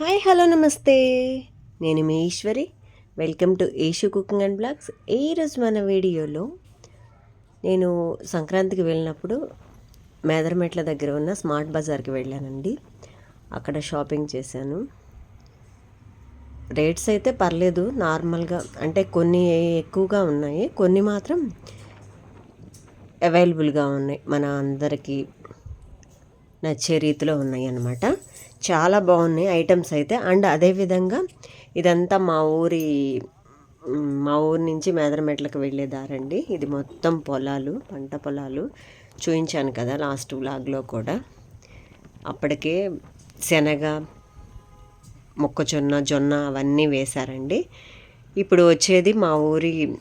Hi hello నమస్తే. నేను మీ Eshwari. Welcome to Eshu cooking and blogs ఈరోజు మన వీడియోలో నేను సంక్రాంతికి వెళ్ళినప్పుడు మేదరమెట్ల దగ్గర ఉన్న స్మార్ట్ బజార్కి వెళ్ళానండి. అక్కడ షాపింగ్ చేశాను. రేట్స్ అయితే పర్లేదు నార్మల్గా అంటే కొన్ని ఎక్కువగా ఉన్నాయి. కొన్ని మాత్రం అవైలబుల్గా ఉన్నాయి. మన అందరికీ నచ్చే రీతిలో ఉన్నాయి అన్నమాట. చాలా బాగున్నాయి ఐటమ్స్ అయితే. అండ్ అదేవిధంగా ఇదంతా మా ఊరి మా ఊరి నుంచి మేదరమెట్లకు వెళ్ళే దారండి. ఇది మొత్తం పొలాలు పంట పొలాలు చూయించాను కదా లాస్ట్ వ్లాగ్లో కూడా. అప్పటికే శనగ మొక్కజొన్న జొన్న అవన్నీ వేశారండి. ఇప్పుడు వచ్చేది మా ఊరి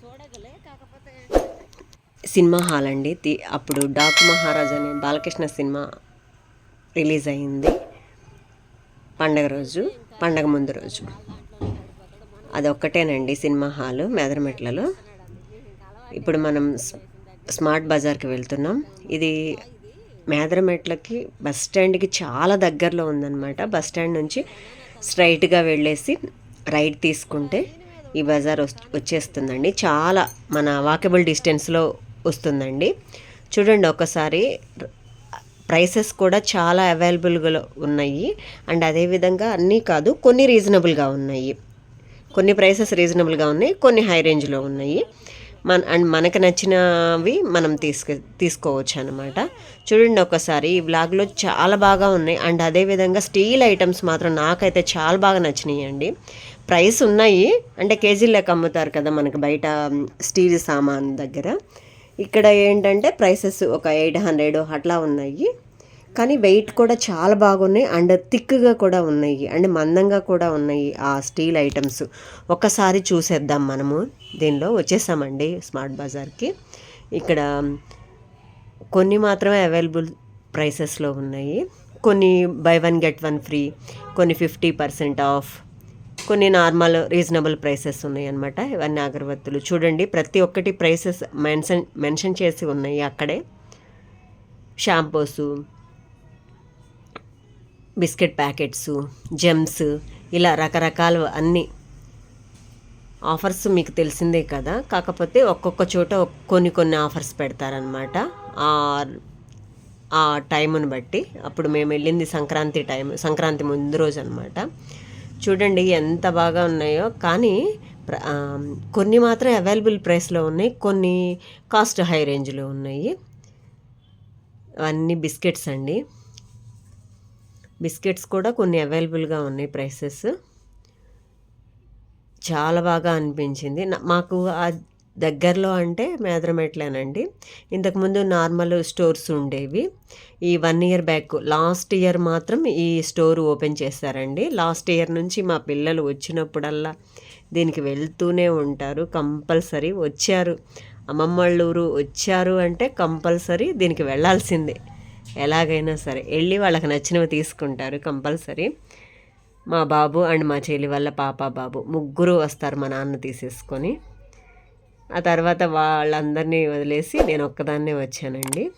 సినిమా హాల్ అండి. తి- అప్పుడు డాకు మహారాజ్ అనే బాలకృష్ణ సినిమా రిలీజ్ అయింది. పండగ రోజు పండగ ముందు రోజు. అదొక్కటేనండి సినిమా హాలు మెదరమెట్లలో. ఇప్పుడు మనం స్మార్ట్ బజార్కి వెళ్తున్నాం. ఇది మేదరమెట్లకి బస్ స్టాండ్కి చాలా దగ్గరలో ఉందన్నమాట. బస్ స్టాండ్ నుంచి స్ట్రైట్గా వెళ్ళేసి రైట్ తీసుకుంటే ఈ బజార్ వచ్చేస్తుందండి. చాలా మన వాకబుల్ డిస్టెన్స్లో వస్తుందండి. చూడండి ఒకసారి ప్రైసెస్ కూడా చాలా అవైలబుల్గా ఉన్నాయి. అండ్ అదేవిధంగా అన్నీ కాదు కొన్ని రీజనబుల్గా ఉన్నాయి. కొన్ని ప్రైసెస్ రీజనబుల్గా ఉన్నాయి కొన్ని హై రేంజ్లో ఉన్నాయి. మన అండ్ మనకు నచ్చినవి మనం తీసుకు తీసుకోవచ్చు అనమాట చూడండి ఒకసారి ఈ బ్లాగ్లో చాలా బాగా ఉన్నాయి. అండ్ అదేవిధంగా స్టీల్ ఐటమ్స్ మాత్రం నాకైతే చాలా బాగా నచ్చినాయి అండి ప్రైస్ ఉన్నాయి. అంటే కేజీ లెక్క అమ్ముతారు కదా మనకి బయట స్టీల్ సామాన్ దగ్గర. ఇక్కడ ఏంటంటే ప్రైసెస్ ఒక ఎయిట్ హండ్రెడ్ అట్లా ఉన్నాయి. కానీ వెయిట్ కూడా చాలా బాగున్నాయి. అండ్ థిక్గా కూడా ఉన్నాయి. అండ్ మందంగా కూడా ఉన్నాయి ఆ స్టీల్ ఐటమ్స్. ఒక్కసారి చూసేద్దాం మనము. దీనిలో వచ్చేసామండి స్మార్ట్ బజార్కి. ఇక్కడ కొన్ని మాత్రమే అవైలబుల్ ప్రైసెస్లో ఉన్నాయి. కొన్ని buy one get one free కొన్ని ఫిఫ్టీ పర్సెంట్ ఆఫ్ కొన్ని నార్మల్ రీజనబుల్ ప్రైసెస్ ఉన్నాయి అనమాట ఇవన్నీ అగరబత్తులు. చూడండి ప్రతి ఒక్కటి ప్రైసెస్ మెన్షన్ మెన్షన్ చేసి ఉన్నాయి అక్కడే. షాంపూస్ బిస్కెట్ ప్యాకెట్స్ జెమ్స్ ఇలా రకరకాలు అన్నీ ఆఫర్స్ మీకు తెలిసిందే కదా. కాకపోతే ఒక్కొక్క చోట కొన్ని కొన్ని ఆఫర్స్ పెడతారనమాట ఆ టైముని బట్టి. అప్పుడు మేము వెళ్ళింది సంక్రాంతి టైం సంక్రాంతి ముందు రోజు అనమాట చూడండి ఎంత బాగా ఉన్నాయో. కానీ ప్ర- కొన్ని మాత్రం అవైలబుల్ ప్రైస్లో ఉన్నాయి కొన్ని కాస్ట్ హై రేంజ్లో ఉన్నాయి. అన్నీ బిస్కెట్స్ అండి. బిస్కెట్స్ కూడా కొన్ని అవైలబుల్గా ఉన్నాయి ప్రైసెస్ చాలా బాగా అనిపించింది. మాకు దగ్గరలో అంటే మేదరమెట్లేనండి. ఇంతకుముందు నార్మల్ స్టోర్స్ ఉండేవి. ఈ one year back last year మాత్రం ఈ స్టోర్ ఓపెన్ చేశారండి. లాస్ట్ ఇయర్ నుంచి మా పిల్లలు వచ్చినప్పుడల్లా దీనికి వెళ్తూనే ఉంటారు. కంపల్సరీ వచ్చారు. అమ్మమ్మ వాళ్ళ ఊరు వచ్చారు అంటే కంపల్సరీ దీనికి వెళ్ళాల్సిందే ఎలాగైనా సరే వెళ్ళి వాళ్ళకి నచ్చినవి తీసుకుంటారు కంపల్సరీ. మా బాబు అండ్ మా చెల్లి వాళ్ళ పాప బాబు ముగ్గురు వస్తారు మా నాన్న తీసేసుకొని. ఆ తర్వాత వాళ్ళందరినీ వదిలేసి నేను ఒక్కదాన్నే వచ్చానండి.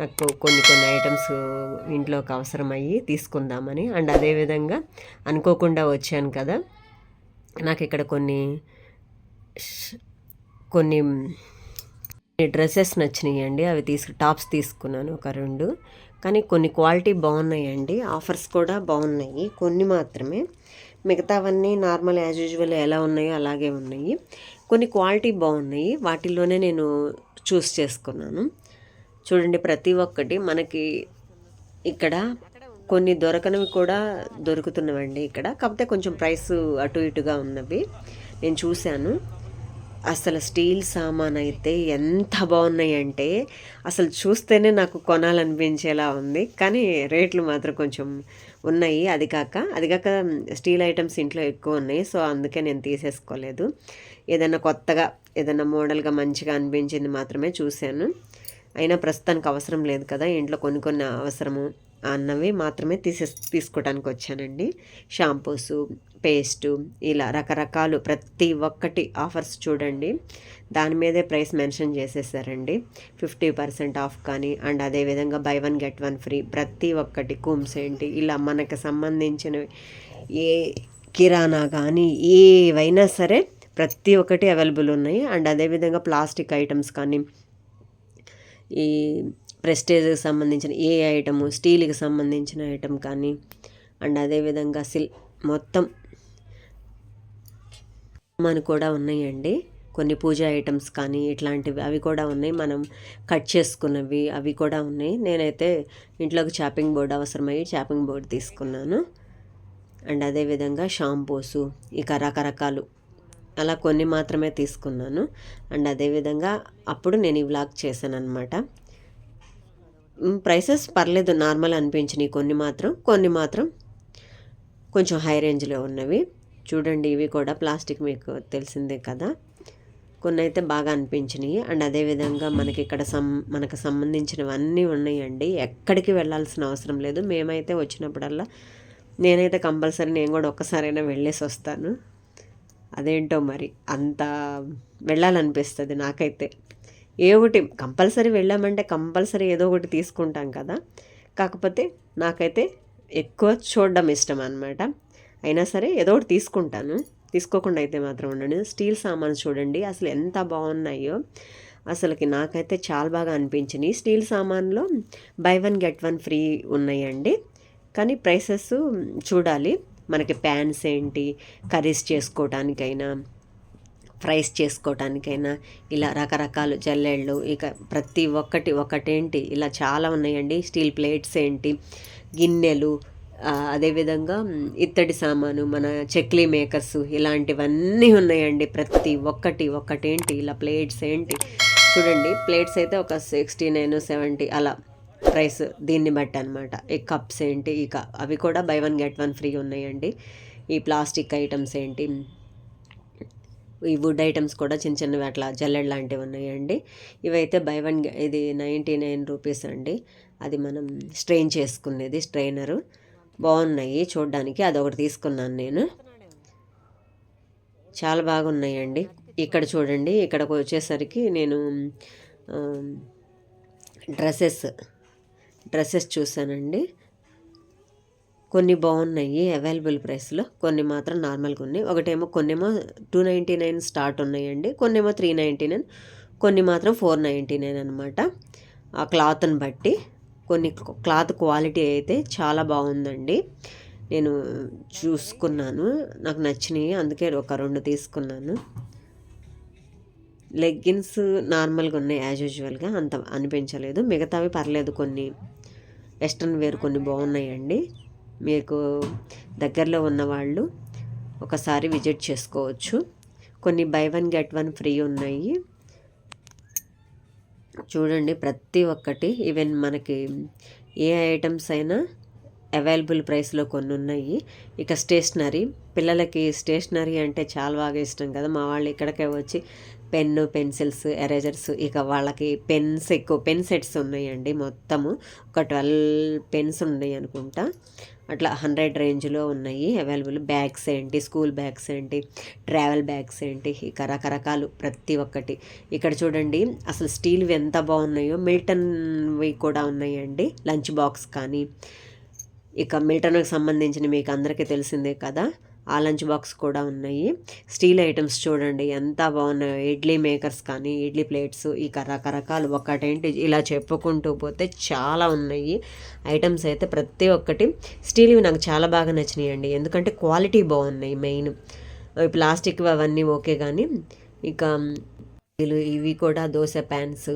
నాకు కొన్ని కొన్ని ఐటమ్స్ ఇంట్లోకి అవసరమయ్యి తీసుకుందామని అండ్ అదేవిధంగా అనుకోకుండా వచ్చాను కదా. నాకు ఇక్కడ కొన్ని కొన్ని డ్రెస్సెస్ నచ్చినాయండి. అవి తీసుకు టాప్స్ తీసుకున్నాను ఒక రెండు. కానీ కొన్ని క్వాలిటీ బాగున్నాయండి. ఆఫర్స్ కూడా బాగున్నాయి. కొన్ని మాత్రమే. మిగతావన్నీ నార్మల్ యాజ్ యూజువల్ ఎలా ఉన్నాయో అలాగే ఉన్నాయి. కొన్ని క్వాలిటీ బాగున్నాయి. వాటిల్లోనే నేను చూస్ చేసుకున్నాను. చూడండి ప్రతి ఒక్కటి మనకి ఇక్కడ కొన్ని దొరకనివి కూడా దొరుకుతున్నవండి ఇక్కడ. కాకపోతే కొంచెం ప్రైస్ అటు ఇటుగా ఉన్నవి. నేను చూశాను. అసలు స్టీల్ సామాన్ అయితే ఎంత బాగున్నాయంటే అసలు చూస్తేనే నాకు కొనాలనిపించేలా ఉంది. కానీ రేట్లు మాత్రం కొంచెం ఉన్నాయి. అది కాక అది కాక స్టీల్ ఐటమ్స్ ఇంట్లో ఎక్కువ ఉన్నాయి. సో అందుకే నేను తీసేసుకోలేదు. ఏదైనా కొత్తగా ఏదైనా మోడల్గా మంచిగా అనిపించింది మాత్రమే చూశాను. అయినా ప్రస్తుతానికి అవసరం లేదు కదా ఇంట్లో కొన్ని కొన్ని అవసరము అన్నవి మాత్రమే తీసే తీసుకోవడానికి వచ్చానండి. షాంపూస్ పేస్టు ఇలా రకరకాలు ప్రతి ఒక్కటి ఆఫర్స్ చూడండి. దాని మీదే ప్రైస్ మెన్షన్ చేసేసారండి. ఫిఫ్టీ పర్సెంట్ ఆఫ్ కానీ అండ్ అదేవిధంగా buy one get one free ప్రతి ఒక్కటి కూమ్స్ ఏంటి ఇలా మనకు సంబంధించినవి ఏ కిరాణా కానీ ఏవైనా సరే ప్రతి ఒక్కటి అవైలబుల్ ఉన్నాయి. అండ్ అదేవిధంగా ప్లాస్టిక్ ఐటమ్స్ కానీ ఈ ప్రెస్టేజ్కి సంబంధించిన ఏ ఐటము స్టీల్కి సంబంధించిన ఐటమ్ కానీ అండ్ అదేవిధంగా సిల్ మొత్తం మన కూడా ఉన్నాయండి. కొన్ని పూజ ఐటమ్స్ కానీ ఇట్లాంటివి అవి కూడా ఉన్నాయి. మనం కట్ చేసుకున్నవి అవి కూడా ఉన్నాయి. నేనైతే ఇంట్లోకి చాపింగ్ బోర్డు అవసరమయ్యి చాపింగ్ బోర్డు తీసుకున్నాను. అండ్ అదేవిధంగా షాంపూసు ఇక రకరకాలు అలా కొన్ని మాత్రమే తీసుకున్నాను. అండ్ అదేవిధంగా అప్పుడు నేను ఈ వ్లాగ్ చేశాను అనమాట ప్రైసెస్ పర్లేదు నార్మల్ అనిపించినాయి కొన్ని మాత్రం కొన్ని మాత్రం కొంచెం హై రేంజ్లో ఉన్నవి. చూడండి ఇవి కూడా ప్లాస్టిక్ మీకు తెలిసిందే కదా. కొన్ని అయితే బాగా అనిపించినాయి. అండ్ అదేవిధంగా మనకి ఇక్కడ సం మనకు సంబంధించినవన్నీ ఉన్నాయండి. ఎక్కడికి వెళ్ళాల్సిన అవసరం లేదు. మేమైతే వచ్చినప్పుడల్లా నేనైతే కంపల్సరీ నేను కూడా ఒక్కసారైనా వెళ్ళేసి వస్తాను అదేంటో మరి అంత వెళ్ళాలనిపిస్తుంది నాకైతే. ఏ ఒకటి కంపల్సరీ వెళ్ళామంటే కంపల్సరీ ఏదో ఒకటి తీసుకుంటాం కదా. కాకపోతే నాకైతే ఎక్కువ చూడడం ఇష్టం అనమాట అయినా సరే ఏదో ఒకటి తీసుకుంటాను. తీసుకోకుండా అయితే మాత్రం ఉండండి స్టీల్ సామాన్లు చూడండి అసలు ఎంత బాగున్నాయో. అసలుకి నాకైతే చాలా బాగా అనిపించినాయి steel సామాన్లో buy one get one free ఉన్నాయండి. కానీ ప్రైసెస్ చూడాలి. మనకి ప్యాన్స్ ఏంటి కర్రీస్ చేసుకోవటానికైనా ఫ్రైస్ చేసుకోవటానికైనా ఇలా రకరకాల జల్లెళ్ళు ఇక ప్రతి ఒక్కటి ఒకటేంటి ఇలా చాలా ఉన్నాయండి. స్టీల్ ప్లేట్స్ ఏంటి గిన్నెలు అదేవిధంగా ఇత్తడి సామాను మన చెక్లీ మేకర్స్ ఇలాంటివన్నీ ఉన్నాయండి. ప్రతి ఒక్కటి ఒక్కటేంటి ఇలా ప్లేట్స్ ఏంటి చూడండి. ప్లేట్స్ అయితే ఒక సిక్స్టీ నైన్ సెవెంటీ అలా. ప్రైస్ దీన్ని బట్టి అనమాట ఈ కప్స్ ఏంటి ఇక అవి కూడా buy one get one free ఉన్నాయండి. ఈ ప్లాస్టిక్ ఐటమ్స్ ఏంటి ఈ వుడ్ ఐటమ్స్ కూడా చిన్న చిన్నవి అట్లా జల్లెడ్ లాంటివి ఉన్నాయండి. ఇవైతే బై వన్ ఇది నైంటీ నైన్ రూపీస్ అండి. అది మనం స్ట్రెయిన్ చేసుకునేది స్ట్రెయినరు. బాగున్నాయి చూడడానికి అదొకటి తీసుకున్నాను నేను. చాలా బాగున్నాయండి. ఇక్కడ చూడండి ఇక్కడికి వచ్చేసరికి నేను డ్రెస్సెస్ డ్రెస్సెస్ చూసానండి కొన్ని బాగున్నాయి అవైలబుల్ ప్రైస్లో. కొన్ని మాత్రం నార్మల్గా ఉన్నాయి. ఒకటేమో కొన్నేమో టూ నైంటీ నైన్ స్టార్ట్ ఉన్నాయండి. కొన్నేమో త్రీ నైంటీ నైన్ కొన్ని మాత్రం ఫోర్ నైంటీ నైన్ అనమాట ఆ క్లాత్ని బట్టి కొన్ని క్లాత్ క్వాలిటీ అయితే చాలా బాగుందండి. నేను చూసుకున్నాను. నాకు నచ్చినాయి. అందుకే ఒక రెండు తీసుకున్నాను. లెగ్గిన్స్ నార్మల్గా ఉన్నాయి యాజ్ యూజువల్గా. అంత అనిపించలేదు. మిగతావి పర్లేదు కొన్ని వెస్ట్రన్ వేర్ కొన్ని బాగున్నాయండి. మీకు దగ్గరలో ఉన్నవాళ్ళు ఒకసారి విజిట్ చేసుకోవచ్చు. కొన్ని buy one get one free ఉన్నాయి. చూడండి ప్రతి ఒక్కటి ఈవెన్ మనకి ఏ ఐటమ్స్ అయినా అవైలబుల్ ప్రైస్లో కొన్ని ఉన్నాయి. ఇక స్టేషనరీ పిల్లలకి స్టేషనరీ అంటే చాలా బాగా ఇష్టం కదా. మా వాళ్ళు ఇక్కడికే వచ్చి పెన్ను పెన్సిల్స్ ఎరేజర్స్ ఇక వాళ్ళకి పెన్స్ ఎక్కువ పెన్ సెట్స్ ఉన్నాయండి మొత్తము. ఒక ట్వెల్వ్ పెన్స్ ఉన్నాయి అనుకుంటా. అట్లా హండ్రెడ్ రేంజ్లో ఉన్నాయి అవైలబుల్. బ్యాగ్స్ ఏంటి స్కూల్ బ్యాగ్స్ ఏంటి ట్రావెల్ బ్యాగ్స్ ఏంటి ఇక రకరకాలు ప్రతి ఒక్కటి. ఇక్కడ చూడండి అసలు స్టీల్వి ఎంత బాగున్నాయో. మిల్టన్వి కూడా ఉన్నాయండి లంచ్ బాక్స్ కానీ. ఇక మిల్టన్కి సంబంధించిన మీకు అందరికీ తెలిసిందే కదా. ఆ లంచ్ బాక్స్ కూడా ఉన్నాయి. స్టీల్ ఐటమ్స్ చూడండి ఎంత బాగున్నాయో. ఇడ్లీ మేకర్స్ కానీ ఇడ్లీ ప్లేట్స్ ఇక రకరకాలు ఒకటేంటి ఇలా చెప్పుకుంటూ పోతే చాలా ఉన్నాయి. ఐటమ్స్ అయితే ప్రతి ఒక్కటి. స్టీల్వి నాకు చాలా బాగా నచ్చినాయండి. ఎందుకంటే క్వాలిటీ బాగున్నాయి మెయిన్. ప్లాస్టిక్ అవన్నీ ఓకే కానీ ఇక ఇవి కూడా దోశ ప్యాన్స్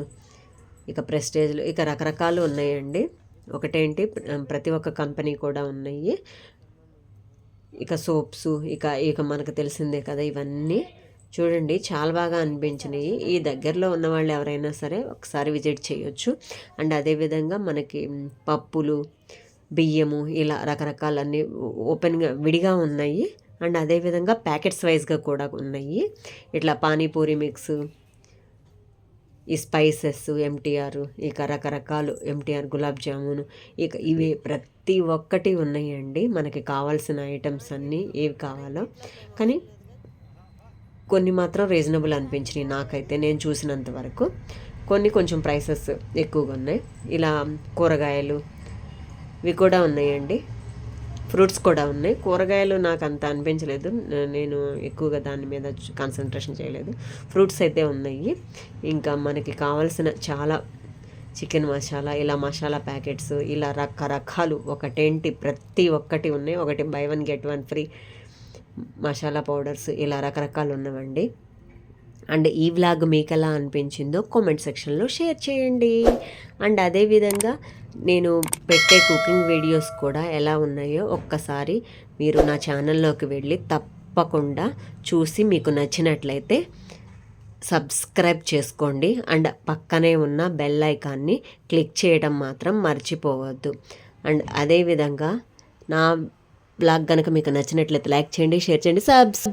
ఇక ప్రెస్టేజ్లు ఇక రకరకాలు ఉన్నాయండి. ఒకటేంటి? ప్రతి ఒక్క కంపెనీ కూడా ఉన్నాయి. ఇక సోప్స్ ఇక ఇక మనకు తెలిసిందే కదా ఇవన్నీ. చూడండి చాలా బాగా అనిపించినాయి. ఈ దగ్గరలో ఉన్న వాళ్ళు ఎవరైనా సరే ఒకసారి విజిట్ చేయొచ్చు. అండ్ అదేవిధంగా మనకి పప్పులు బియ్యము ఇలా రకరకాలన్నీ ఓపెన్గా విడిగా ఉన్నాయి. అండ్ అదేవిధంగా ప్యాకెట్స్ వైజ్గా కూడా ఉన్నాయి. ఇట్లా పానీపూరి మిక్స్ ఈ స్పైసెస్ ఎంటీఆర్ ఇక రకరకాలు ఎంటీఆర్ గులాబ్ జామున్ ఇక ఇవి ప్రతి ఒక్కటి ఉన్నాయండి. మనకి కావాల్సిన ఐటమ్స్ అన్నీ ఏవి కావాలో. కానీ కొన్ని మాత్రం రీజనబుల్ అనిపించినాయి నాకైతే నేను చూసినంత వరకు. కొన్ని కొంచెం ప్రైసెస్ ఎక్కువగా ఉన్నాయి. ఇలా కూరగాయలు ఇవి కూడా ఉన్నాయండి. ఫ్రూట్స్ కూడా ఉన్నాయి. కూరగాయలు నాకు అంత అనిపించలేదు. నేను ఎక్కువగా దాని మీద కాన్సన్ట్రేషన్ చేయలేదు. ఫ్రూట్స్ అయితే ఉన్నాయి. ఇంకా మనకి కావాల్సిన చాలా చికెన్ మసాలా ఇలా మసాలా ప్యాకెట్స్ ఇలా రకరకాలు ఒకటేంటి? ప్రతి ఒక్కటి ఉన్నాయి. ఒకటి buy one get one free masala powders ఇలా రకరకాలు ఉన్నామండి అండ్ ఈ వ్లాగ్ మీకు ఎలా అనిపించిందో కామెంట్ సెక్షన్లో షేర్ చేయండి. అండ్ అదేవిధంగా నేను పెట్టే కుకింగ్ వీడియోస్ కూడా ఎలా ఉన్నాయో ఒక్కసారి మీరు నా ఛానల్లోకి వెళ్ళి తప్పకుండా చూసి మీకు నచ్చినట్లయితే సబ్స్క్రైబ్ చేసుకోండి. అండ్ పక్కనే ఉన్న బెల్ ఐకాన్ని క్లిక్ చేయడం మాత్రం మర్చిపోవద్దు. అండ్ అదేవిధంగా నా బ్లాగ్ కనుక మీకు నచ్చినట్లయితే లైక్ చేయండి షేర్ చేయండి సబ్స్